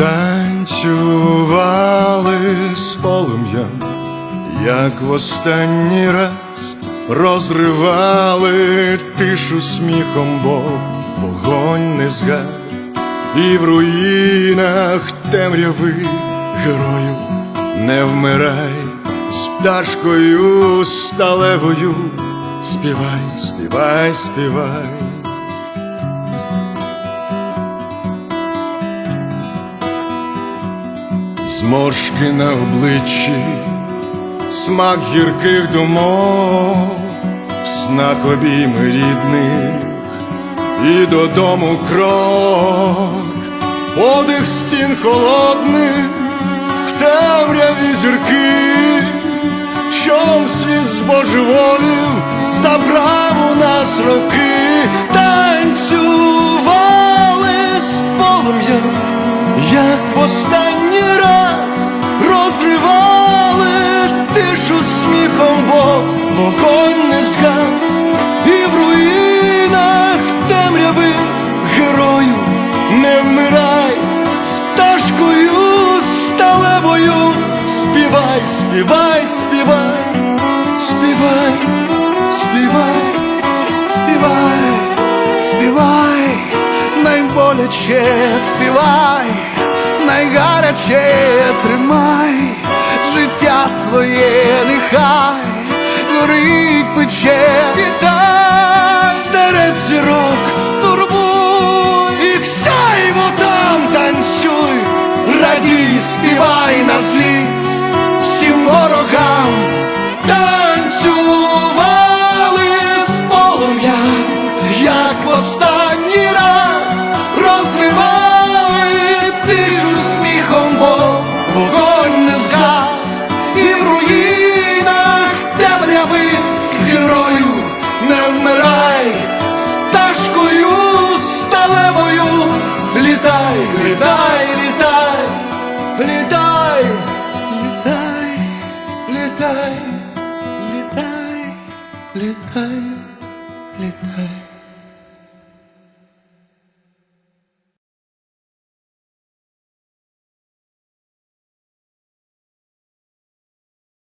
танцювали з полум'ям, як в останній раз. Розривали тишу сміхом, бо вогонь не згас, і в руїнах темряви герою не вмирай. З пташкою сталевою, співай, співай, співай. Зморшки на обличчі, смак гірких думок, в снах обійми рідних, і додому крок, подих стін холодних, в темряві зірки, чом світ збожеволів, забрав у нас роки, танцювали з полум'ям, сміхом, бо вогонь не згас, і в руїнах темряви герою не вмирай, стежкою сталевою співай, співай, співай, співай, співай, Співай, співай, найболяче співай, найгаряче тримай, share. летай, летай, летай, летай.